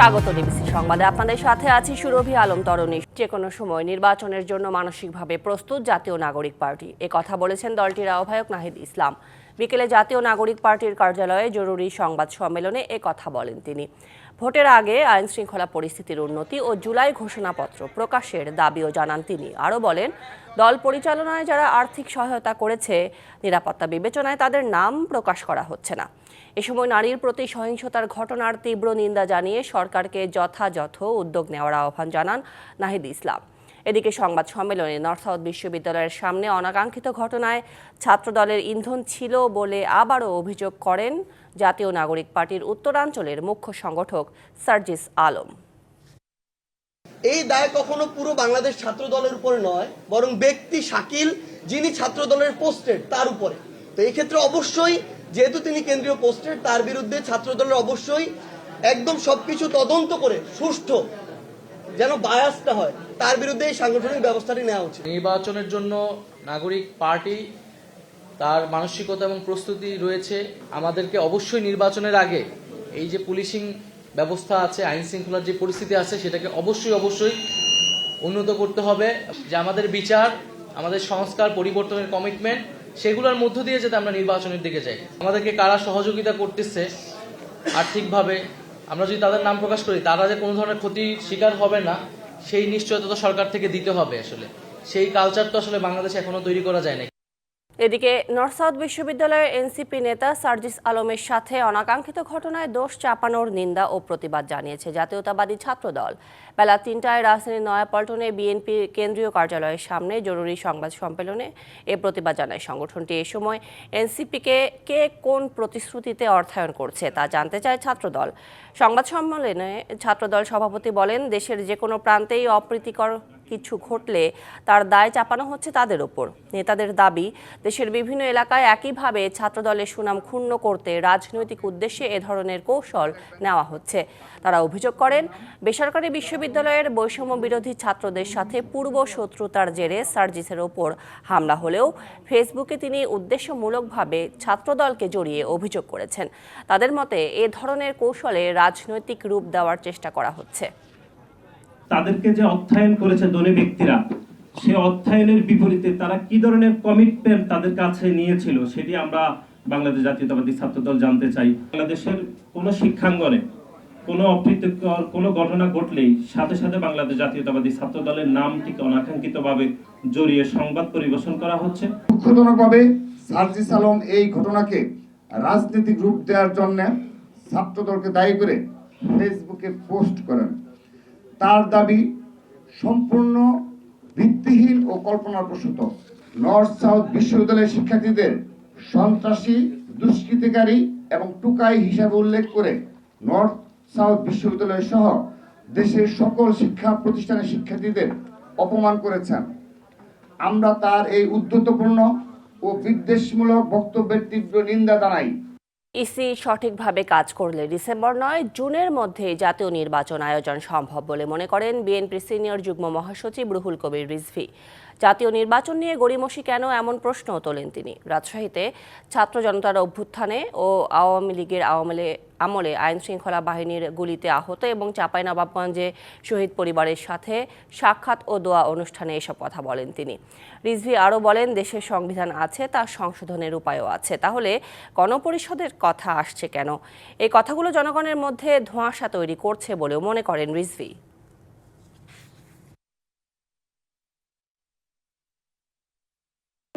স্বাগত ডিবিসি সংবাদে। আপনাদের সাথে আছি সুরভি আলম তরণী। যে কোনো সময় নির্বাচনের জন্য মানসিকভাবে প্রস্তুত জাতীয় নাগরিক পার্টি। এ কথা বলেছেন দলটির আহ্বায়ক নাহিদ ইসলাম। বিকেলে জাতীয় নাগরিক পার্টির কার্যালয়ে জরুরি সংবাদ সম্মেলনে এ কথা বলেন তিনি। ভোটের আগে আইন শৃঙ্খলা পরিস্থিতির উন্নতি ও জুলাই ঘোষণাপত্র প্রকাশের দাবিও জানান তিনি। আরও বলেন, দল পরিচালনায় যারা আর্থিক সহায়তা করেছে, নিরাপত্তা বিবেচনায় তাদের নাম প্রকাশ করা হচ্ছে না। এ সময় নারীর প্রতি সহিংসতার ঘটনার তীব্র নিন্দা জানিয়ে সরকারকে যথাযথ উদ্যোগ নেওয়ার আহ্বান জানান নাহিদ ইসলাম। এদিকে সংবাদ সম্মেলনে নর্থ সাউথ বিশ্ববিদ্যালয়ের সামনে অনাকাঙ্ক্ষিত ঘটনায় ছাত্রদলের ইন্ধন ছিল বলে আবারও অভিযোগ করেন জাতীয় নাগরিক পার্টির উত্তরাঞ্চলের মুখ্য সংগঠক সার্জিস আলম। এই দায় কখনো পুরো বাংলাদেশ ছাত্র দলের উপরে নয় বরং ব্যক্তি শাকিল যিনি ছাত্র দলের পোস্টেড তার উপরে। তো এই ক্ষেত্রে অবশ্যই যেহেতু তিনি কেন্দ্রীয় পোস্টেড তার বিরুদ্ধে ছাত্র দলের অবশ্যই একদম সবকিছু তদন্ত করে সুষ্ঠু যেন বায়াসটা হয় তার বিরুদ্ধে এই সাংগঠনিক ব্যবস্থাটি নেওয়া উচিত। নির্বাচনের জন্য নাগরিক পার্টি তার মানসিকতা এবং প্রস্তুতি রয়েছে আমাদেরকে অবশ্যই নির্বাচনের আগে এই যে পুলিশিং ব্যবস্থা আছে, আইন শৃঙ্খলার যে পরিস্থিতি আছে, সেটাকে অবশ্যই অবশ্যই উন্নত করতে হবে। যে আমাদের বিচার, আমাদের সংস্কার, পরিবর্তনের কমিটমেন্ট সেগুলোর মধ্য দিয়ে যাতে আমরা নির্বাচনের দিকে যাই। আমাদেরকে কারা সহযোগিতা করতেছে আর্থিকভাবে, আমরা যদি তাদের নাম প্রকাশ করি, তারা যে কোনো ধরনের ক্ষতির শিকার হবে না, সেই নিশ্চয়তা তো সরকার থেকে দিতে হবে আসলে। সেই কালচার তো আসলে বাংলাদেশে এখনও তৈরি করা যায় না এদিকে নর্থ সাউথ বিশ্ববিদ্যালয়ের এনসিপি নেতা সার্জিস আলমের সাথে অনাকাঙ্ক্ষিত ঘটনায় দোষ চাপানোর নিন্দা ও প্রতিবাদ জানিয়েছে জাতীয়তাবাদী ছাত্রদল। বেলা তিনটায় রাজধানীর নয়াপল্টনে বিএনপি কেন্দ্রীয় কার্যালয়ের সামনে জরুরি সংবাদ সম্মেলনে এ প্রতিবাদ জানায় সংগঠনটি। এ সময় এনসিপিকে কে কোন প্রতিশ্রুতিতে অর্থায়ন করছে তা জানতে চায় ছাত্রদল। সংবাদ সম্মেলনে ছাত্রদল সভাপতি বলেন, দেশের যে কোনো প্রান্তেই অপ্রীতিকর কিছু ঘটলে তার দায় চাপানো হচ্ছে তাদের ওপর। নেতাদের দাবি, দেশের বিভিন্ন এলাকায় একইভাবে ছাত্রদলের সুনাম ক্ষুণ্ণ করতে রাজনৈতিক উদ্দেশ্যে এ ধরনের কৌশল নেওয়া হচ্ছে। তারা অভিযোগ করেন, বেসরকারি বিশ্ববিদ্যালয়ের বৈষম্য বিরোধী ছাত্রদের সাথে পূর্ব শত্রুতার জেরে সার্জিসের ওপর হামলা হলেও ফেসবুকে তিনি উদ্দেশ্যমূলকভাবে ছাত্রদলকে জড়িয়ে অভিযোগ করেছেন। তাদের মতে, এ ধরনের কৌশলে রাজনৈতিক রূপ দেওয়ার চেষ্টা করা হচ্ছে। তাদেরকে যে অর্থায়ন করেছে ধনী ব্যক্তিরা, সে অর্থায়নের বিপরীতে তারা কি ধরনের কমিটমেন্ট তাদের কাছে নিয়েছিল সেটি আমরা বাংলাদেশ জাতীয়তাবাদী ছাত্রদল জানতে চাই। বাংলাদেশের কোনো শিক্ষাঙ্গনে, কোনো অপ্রীতিকর কোনো ঘটনা ঘটলেই সাথে সাথে বাংলাদেশ জাতীয়তাবাদী ছাত্র ছাত্রদলের নামটিকে অনাকাঙ্ক্ষিতভাবে জড়িয়ে সংবাদ পরিবেশন করা হচ্ছে। দুঃখজনকভাবে সার্জিস আলম এই ঘটনাকে রাজনৈতিক রূপ দেওয়ার জন্য ছাত্রদলকে দায়ী করে ফেসবুকে পোস্ট করেন। তার দাবি সম্পূর্ণ ভিত্তিহীন ও কল্পনাপ্রসূত। নর্থ সাউথ বিশ্ববিদ্যালয়ের শিক্ষার্থীদের সন্ত্রাসী, দুষ্কৃতিকারী এবং টুকাই হিসাবে উল্লেখ করে নর্থ সাউথ বিশ্ববিদ্যালয় সহ দেশের সকল শিক্ষা প্রতিষ্ঠানের শিক্ষার্থীদের অপমান করেছেন। আমরা তার এই উদ্ধতপূর্ণ ও বিদ্বেষমূলক বক্তব্যের তীব্র নিন্দা জানাই। ইসি সঠিকভাবে কাজ করলে ডিসেম্বর নয়, জুনের মধ্যে জাতীয় নির্বাচন আয়োজন সম্ভব বলে মনে করেন বিএনপি সিনিয়র যুগ্ম মহাসচিব রুহুল কবির রিজভি। জাতীয় নির্বাচন নিয়ে গড়িমসি কেন এমন প্রশ্নও তোলেন তিনি? রাজশাহীতে ছাত্র জনতার অভ্যুত্থানে ও আওয়ামী লীগের আওয়ামী আমলে আইন শৃঙ্খলা বাহিনীর গুলিতে আহত এবং চাঁপাইনবাবগঞ্জে শহীদ পরিবারের সাথে সাক্ষাৎ ও দোয়া অনুষ্ঠানে এসব কথা বলেন তিনি। রিজভি আরও বলেন, দেশের সংবিধান আছে তার সংশোধনের উপায়ও আছে। তাহলে গণপরিষদের কথা আসছে কেন? এই কথাগুলো জনগণের মধ্যে ধোঁয়াশা তৈরি করছে বলেও মনে করেন রিজভি।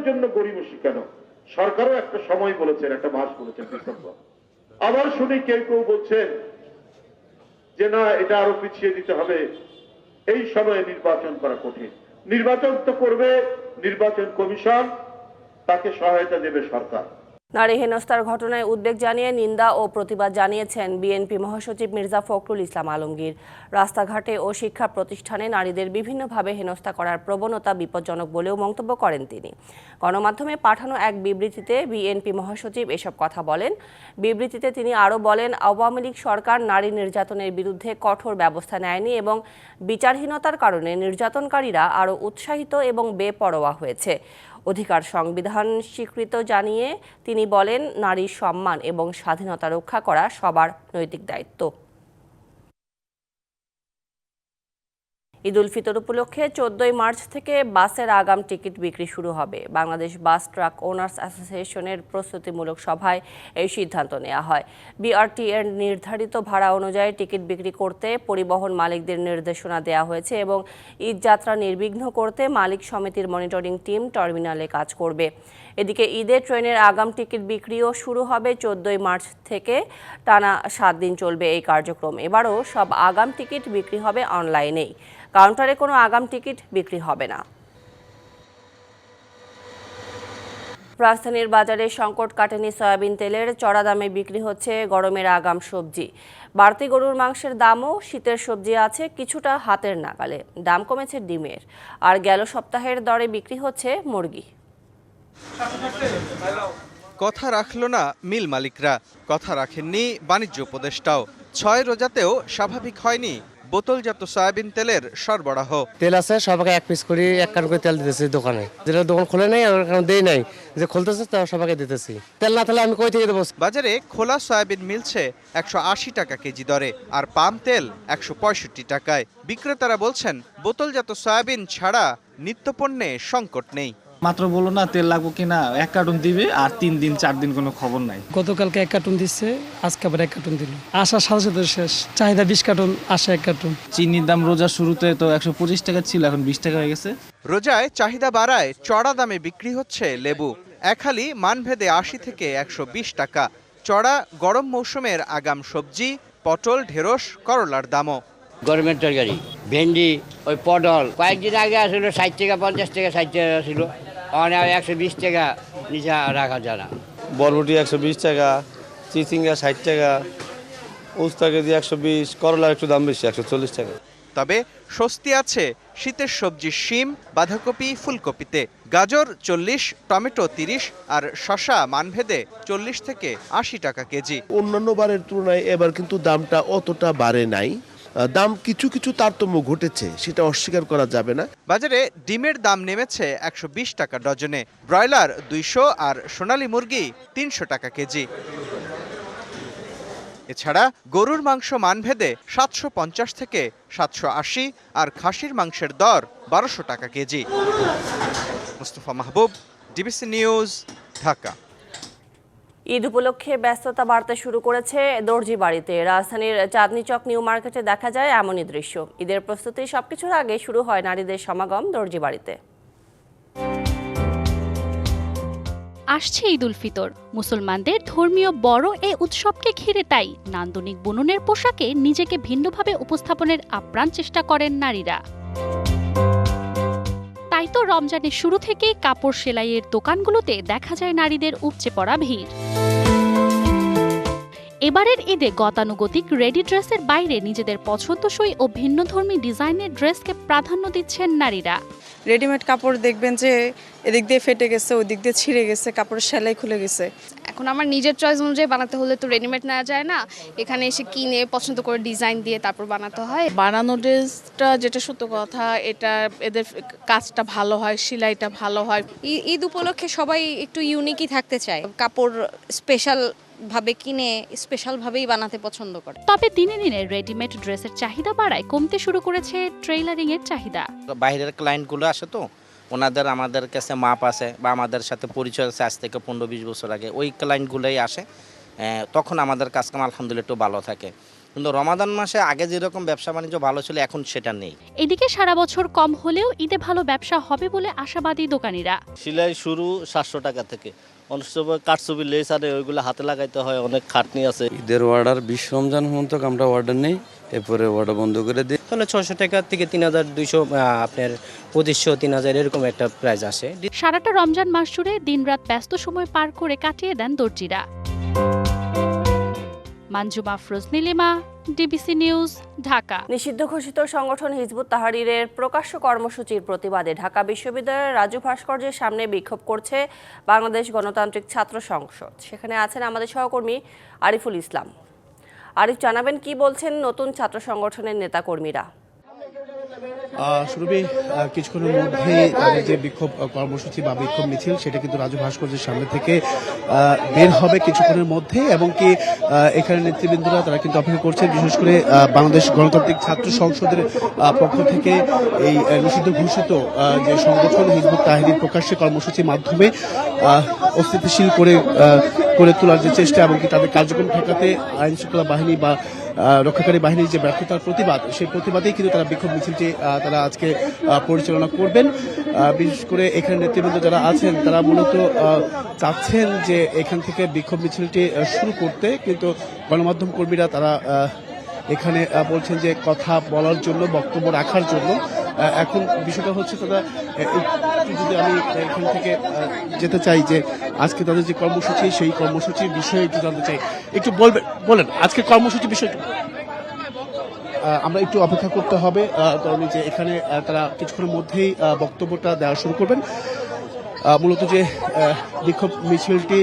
জন্য গরিব কেন সরকারও একটা সময় বলেছেন, একটা মাস বলেছেন ডিসেম্বর আবার শুনি কেউ কেউ বলছেন যে, না, এটা আরও পিছিয়ে দিতে হবে। এই সময়ে নির্বাচন করা কঠিন। নির্বাচন তো করবে, নির্বাচন কমিশন তাকে সহায়তা দেবে সরকার। নারী হেনস্থার ঘটনায় উদ্বেগ জানিয়ে নিন্দা ও প্রতিবাদ জানিয়েছেন বিএনপি মহাসচিব মির্জা ফখরুল ইসলাম আলমগীর। রাস্তাঘাটে ও শিক্ষা প্রতিষ্ঠানে নারীদের বিভিন্নভাবে হেনস্থা করার প্রবণতা বিপজ্জনক বলেও মন্তব্য করেন তিনি। গণমাধ্যমে পাঠানো এক বিবৃতিতে বিএনপি মহাসচিব এসব কথা বলেন। বিবৃতিতে তিনি আরও বলেন, আওয়ামী লীগ সরকার নারী নির্যাতনের বিরুদ্ধে কঠোর ব্যবস্থা নেয়নি এবং বিচারহীনতার কারণে নির্যাতনকারীরা আরও উৎসাহিত এবং বেপরোয়া হয়েছে। অধিকার সংবিধান স্বীকৃত জানিয়ে তিনি বলেন, নারীর সম্মান এবং স্বাধীনতা রক্ষা করা সবার নৈতিক দায়িত্ব। ঈদ উল ফিতর উপলক্ষে চোদ্দই মার্চ থেকে বাসের আগাম টিকিট বিক্রি শুরু হবে। বাংলাদেশ বাস ট্রাক ওনার্স অ্যাসোসিয়েশনের প্রস্তুতিমূলক সভায় এই সিদ্ধান্ত নেওয়া হয়। বিআরটি এর নির্ধারিত ভাড়া অনুযায়ী টিকিট বিক্রি করতে পরিবহন মালিকদের নির্দেশনা দেওয়া হয়েছে এবং ঈদ যাত্রা নির্বিঘ্ন করতে মালিক সমিতির মনিটরিং টিম টার্মিনালে কাজ করবে। এদিকে ঈদে ট্রেনের আগাম টিকিট বিক্রিও শুরু হবে চোদ্দই মার্চ থেকে। টানা সাত দিন চলবে এই কার্যক্রম। এবারও সব আগাম টিকিট বিক্রি হবে অনলাইনেই। কাউন্টারে কোনো আগাম টিকিট বিক্রি হবে না। রাজধানীর বাজারে সংকট কাটেনি সয়াবিন তেলের, চড়া দামে বিক্রি হচ্ছে গরমের আগাম সবজি। বাড়তি গরুর মাংসের দামও শীতের সবজি আছে কিছুটা হাতের নাগালে, দাম কমেছে ডিমের। আর গেল সপ্তাহের দরে বিক্রি হচ্ছে মুরগি। কথা রাখল না মিল মালিকরা, কথা রাখেননি বাণিজ্য উপদেষ্টাও। ছয় রোজাতেও স্বাভাবিক হয়নি বোতলজাত সয়াবিন তেলের সরবরাহ। তেল আছে সবাইকে এক পিস করে এক কার্টন করে তেল দিতেছি দোকানে। যেটা দোকান খোলে নাই আর কারণ দেই নাই। যে খুলতেছে তা সবাইকে দিতেছি। তেল না তাহলে আমি কই থেকে দেবো? বাজারে খোলা সয়াবিন মিলছে একশো আশি টাকা কেজি দরে আর পাম তেল একশো পঁয়ষট্টি টাকায়। বিক্রেতারা বলছেন বোতলজাত সয়াবিন ছাড়া নিত্যপণ্যে সংকট নেই। মাত্র বলো না তেল লাগবো কিনা এক কার্টুন দিবে আর তিন দিন চার দিন কোনো খবর নাই। গতকালকে এক কার্টুন দিচ্ছে আজকে আবার এক কার্টুন দিল। আসার সাথে সাথে শেষ। চাহিদা বিশ কার্টুন আসা এক কার্টুন। চিনির দাম রোজার শুরুতে তো একশো পঁচিশ টাকা ছিল এখন বিশ টাকা হয়ে গেছে। রোজায় চাহিদা বাড়ায় চড়া দামে বিক্রি হচ্ছে লেবু। এক হালি মানভেদে আশি থেকে একশো বিশ টাকা। চড়া গরম মৌসুমের আগাম সবজি পটল ঢেঁড়স করলার দামও। গরমের তরকারি ভেন্ডি ওই পটল। কয়েকদিন আগে আসলো ষাট টাকা পঞ্চাশ টাকা ষাট টাকা ছিল। অনেক একশো বিশ টাকা নিচে রাখা যায় না। বরবটি একশো বিশ টাকা চিচিঙ্গা ষাট টাকা উস্তা কেজি একশো বিশ করলা একটু দাম বেশি একশো চল্লিশ টাকা। তবে স্বস্তি আছে শীতের সবজি শিম বাঁধাকপি ফুলকপিতে। গাজর চল্লিশ টমেটো তিরিশ আর শশা মানভেদে চল্লিশ থেকে আশি টাকা কেজি। অন্যান্য বারের তুলনায় এবার কিন্তু দামটা অতটা বাড়ে নাই। দাম কিছু কিছু তারতম্য ঘটেছে, সেটা অস্বীকার করা যাবে না। বাজারে ডিমের দাম নেমেছে একশো বিশ টাকা ডজনে, ব্রয়লার দুইশো আর সোনালী মুরগি তিনশো টাকা কেজি। এছাড়া গরুর মাংস মানভেদে সাতশো পঞ্চাশ থেকে সাতশো আশি আর খাসির মাংসের দর বারোশো টাকা KG. Mustafa Mahbub, DBC news, Dhaka. Eid উপলক্ষে ব্যস্ততা বাড়তে শুরু করেছে দর্জি বাড়িতে রাজধানীর চাঁদনী চক নিউ মার্কেটে দেখা যায় এমনই দৃশ্য। ঈদের প্রস্তুতি সবকিছুর আগে শুরু হয় নারীদের সমাগম দর্জি বাড়িতে আসছে ঈদ উল ফিতর। মুসলমানদের ধর্মীয় বড় এ উৎসবকে ঘিরে তাই নান্দনিক বুননের পোশাকে নিজেকে ভিন্নভাবে উপস্থাপনের আপ্রাণ চেষ্টা করেন নারীরা। তাই তো রমজানের শুরু থেকেই কাপড় সেলাইয়ের দোকানগুলোতে দেখা যায় নারীদের উপচে পড়া ভিড়। এবারের ঈদে গতানুগতিক রেডি ড্রেসের বাইরে নিজেদের পছন্দসই ও ভিন্নধর্মী ডিজাইনের ড্রেসকে প্রাধান্য দিচ্ছেন নারীরা। রেডিমেড কাপড় দেখবেন যে এদিক দিয়ে ফেটে গেছে ওই দিক দিয়ে ছিঁড়ে গেছে কাপড়ের সেলাই খুলে গেছে। এখন আমার নিজের চয়েস অনুযায়ী বানাতে হলে তো রেডিমেড নেওয়া যায় না। এখানে এসে কিনে পছন্দ করে ডিজাইন দিয়ে তারপর বানাতে হয়। বানানো ড্রেসটা যেটা সত্য কথা এটা এদের কাজটা ভালো হয় সেলাইটা ভালো হয়। ঈদ উপলক্ষে সবাই একটু ইউনিকই থাকতে চায়। কাপড় স্পেশাল ভাবে কিনে স্পেশাল ভাবেই বানাতে পছন্দ করে। তবে দিনে দিনে রেডিমেড ড্রেসের চাহিদা বাড়ায় কমতে শুরু করেছে ট্রেইলারিং এর চাহিদা। বাইরের ক্লায়েন্টগুলো আসে তো ওনাদের আমাদের কাছে মাপ আছে বা আমাদের সাথে পরিচয় আছে আজ থেকে পনেরো বিশ বছর আগে। ওই ক্লায়েন্টগুলোই আসে তখন আমাদের কাজকাম আলহামদুলিল্লাহ একটু ভালো থাকে। কিন্তু রমাদান মাসে আগে যেরকম ব্যবসা বাণিজ্য ভালো ছিল এখন সেটা নেই। এদিকে সারা বছর কম হলেও ঈদে ভালো ব্যবসা হবে বলে আশাবাদী দোকানিরা। সিলাই শুরু সাতশো টাকা থেকে। অনেক সময় কাঠছবি লেস আরে ওইগুলো হাতে লাগাইতে হয় অনেক খাটনি আছে। ঈদের অর্ডার বিশ রমজান পর্যন্ত আমরা অর্ডার নেই এরপরে অর্ডার বন্ধ করে দিই। তাহলে ছশো টাকা থেকে তিন হাজার দুইশো আপনার পঁচিশশো তিন হাজার এরকম একটা প্রাইস আসে। সারাটা রমজান মাস জুড়ে দিনরাত ব্যস্ত সময় পার করে কাটিয়ে দেন দর্জিরা। Manjuma Mafruz Nilima, DBC news, Dhaka. নিষিদ্ধ ঘোষিত সংগঠন হিজবুত তাহারিরের প্রকাশ্য কর্মসূচির প্রতিবাদে ঢাকা বিশ্ববিদ্যালয়ের রাজু ভাস্কর্যের সামনে বিক্ষোভ করছে বাংলাদেশ গণতান্ত্রিক ছাত্র সংসদ। সেখানে আছেন আমাদের সহকর্মী আরিফুল ইসলাম। আরিফ, জানাবেন কি বলছেন নতুন ছাত্র সংগঠনের নেতাকর্মীরা? শুরুবে কিছুক্ষণের মধ্যে যে বিক্ষোভ কর্মসূচি বা বিক্ষোভ মিছিল সেটা কিন্তু রাজু ভাস্কর্যের সামনে থেকে বের হবে কিছুক্ষণের মধ্যে এবং কি এখানে নেতৃবৃন্দরা তারা কিন্তু অপেক্ষা করছে বিশেষ করে বাংলাদেশ গণতান্ত্রিক ছাত্র সংসদের পক্ষ থেকে এই নিষিদ্ধ ঘোষিত যে সংগঠন হিজবুত তাহিনীর প্রকাশ্যে কর্মসূচির মাধ্যমে আহ, অস্থিতিশীল করে করে তোলার যে চেষ্টা এবং কি তাদের কার্যক্রম ঠেকাতে আইন শৃঙ্খলা বাহিনী বা রক্ষাকারী বাহিনীর যে ব্যর্থতার প্রতিবাদ, সেই প্রতিবাদেই কিন্তু তারা বিক্ষোভ মিছিলটি তারা আজকে পরিচালনা করবেন। বিশেষ করে এখানে নেতৃবৃন্দ যারা আছেন, তারা মূলত চাচ্ছেন যে এখান থেকে বিক্ষোভ মিছিলটি শুরু করতে। কিন্তু গণমাধ্যম কর্মীরা তারা এখানে বলছেন যে কথা বলার জন্য, বক্তব্য রাখার জন্য এখন বিষয়টা হচ্ছে আহ, যদি আমি এখান থেকে যেতে চাই যে আজকে তাদের যে কর্মসূচি সেই কর্মসূচির বিষয়ে একটু জানতে চাই। একটু বলবেন বলেন আজকে কর্মসূচি বিষয় আমরা একটু অপেক্ষা করতে হবে কারণ যে এখানে তারা কিছুক্ষণের মধ্যেই বক্তব্যটা দেওয়া শুরু করবেন। মূলত যে বিক্ষোভ মিছিলটি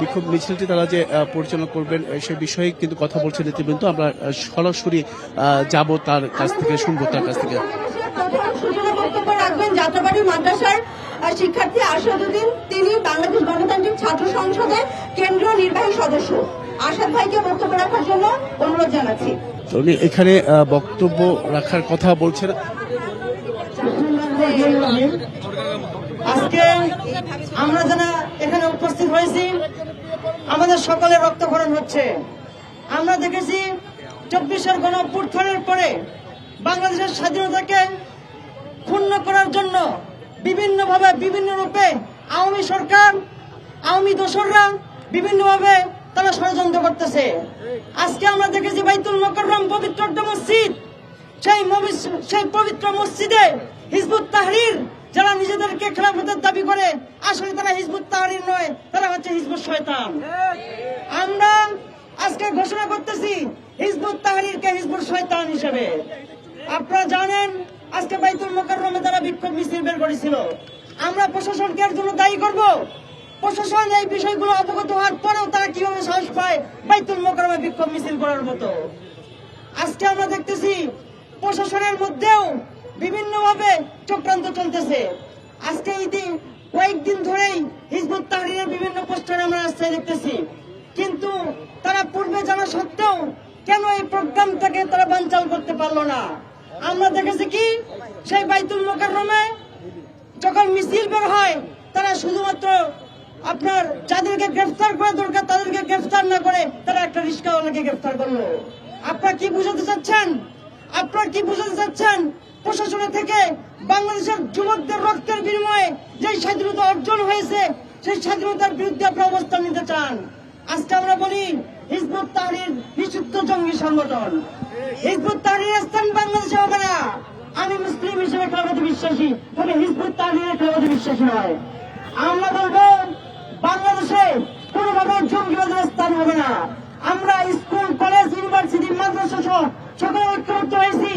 বিক্ষোভ মিছিলটি তারা যে পরিচালনা করবেন সে বিষয়ে কিন্তু কথা বলছেন নেতৃবৃন্দ। আমরা সরাসরি যাব তার কাছ থেকে শুনব তার কাছ থেকে। রাখবেন মাদ্রাসার শিক্ষার্থী আসাদুদ্দিন তিনি বাংলাদেশ গণতান্ত্রিক ছাত্র সংসদের কেন্দ্রীয় নির্বাহী সদস্য। আসাদ ভাইকে বক্তব্য রাখার জন্য অনুরোধ জানাচ্ছি। উনি এখানে বক্তব্য রাখার কথা বলছেন। আজকে আমরা যারা এখানে উপস্থিত হয়েছি আমাদের সকলে রক্তক্ষরণ হচ্ছে। আমরা দেখেছি চব্বিশের গণ অভ্যুত্থানের পরে বাংলাদেশের স্বাধীনতাকে ক্ষুণ্ণ করার জন্য বিভিন্নভাবে, বিভিন্ন রূপে আওয়ামী সরকার, আওয়ামী দোসররা বিভিন্নভাবে তারা ষড়যন্ত্র করতেছে। আজকে আমরা দেখেছি বাইতুল মোকাররম পবিত্র মসজিদ। সেই সেই পবিত্র মসজিদে হিজবুত তাহরির, যারা নিজেদেরকে খেলাফতের দাবি করে, আসলে তারা হিজবুত তাহরির নয়, তারা হচ্ছে হিজবুত শয়তান। আমরা আজকে ঘোষণা করতেছি, হিজবুত তাহরিরকে হিজবুত শয়তান হিসেবে। আপনারা জানেন আজকে বাইতুল মোকাররমে তারা বিক্ষোভ মিছিল বের করেছিল। আমরা প্রশাসনকে এর জন্য দায়ী করব। প্রশাসন এই বিষয়গুলো অবগত হওয়ার পরেও তারা কীভাবে সাহস পায় বাইতুল মোকাররমে বিক্ষোভ মিছিল করার মতো। আজকে আমরা দেখতেছি প্রশাসনের মধ্যেও বিভিন্নভাবে চক্রান্ত চলতেছে। আজকে এই দিন, কয়েকদিন ধরেই হিজবুত তাহরিরের বিভিন্ন পোস্টারে আমরা রাস্তায় দেখতেছি। কিন্তু তারা পূর্বে জানা সত্ত্বেও কেন এই প্রোগ্রামটাকে তারা বানচাল করতে পারল না? আমরা দেখেছি কি? সেই বাইতুল মোকাররমে যখন মিছিল বের হয়, তারা শুধুমাত্র আপনার যাদেরকে গ্রেফতার করা দরকার, তাদেরকে গ্রেফতার না করে তারা একটা রিস্কাওয়ালাকে গ্রেফতার করল। আপনারা কি বুঝাতে চাচ্ছেন? আপনারা কি বুঝাতে চাচ্ছেন? প্রশাসনের থেকে বাংলাদেশের যুবকদের রক্তের বিনিময়ে যে স্বাধীনতা অর্জন হয়েছে, সেই স্বাধীনতার বিরুদ্ধে আপনারা অবস্থান নিতে চান। আজকে আমরা বলি হিজবুত তাহরির নিষিদ্ধ জঙ্গি সংগঠন। হিজবুত তাহরির স্থান বাংলাদেশে হবে না। আমি মুসলিম হিসেবে খেলাপতি বিশ্বাসী, তবে হিজবুত তাহরিরের খেলাপতি বিশ্বাসী নয়। আমরা বলব, বাংলাদেশে কোনোভাবে জঙ্গিবাদের স্থান হবে না। আমরা স্কুল, কলেজ, ইউনিভার্সিটি, মাদ্রাসা সহ সকলে ঐক্যবদ্ধ হয়েছি।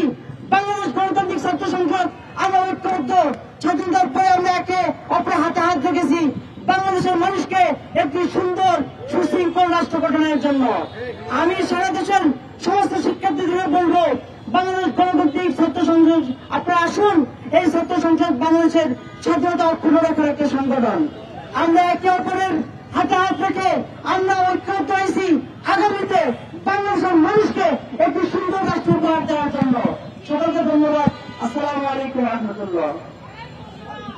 বাংলাদেশ গণতান্ত্রিক ছাত্র সংসদ, আমরা ঐক্যবদ্ধ। স্বাধীনতার পরে আমরা একে অপরে হাতে হাত রেখেছি। বাংলাদেশের মানুষকে একটি সুন্দর সুশৃঙ্খল রাষ্ট্র গঠনের জন্য। আমি সারা দেশের সমস্ত শিক্ষার্থীদের বলব, বাংলাদেশ গণতান্ত্রিক ছাত্র সংসদ, আপনারা আসুন, এই ছাত্র সংসদ বাংলাদেশের স্বাধীনতা অক্ষুণ্ণ রাখার একটা সংগঠন। আমরা একে অপরের হাতে হাত রেখে আমরা ঐক্যবদ্ধ হয়েছি আগামীতে বাংলাদেশের মানুষকে একটি সুন্দর রাষ্ট্র উপহার দেওয়ার জন্য। সকলকে ধন্যবাদ। আসসালামু আলাইকুম রহমতুল্লাহ।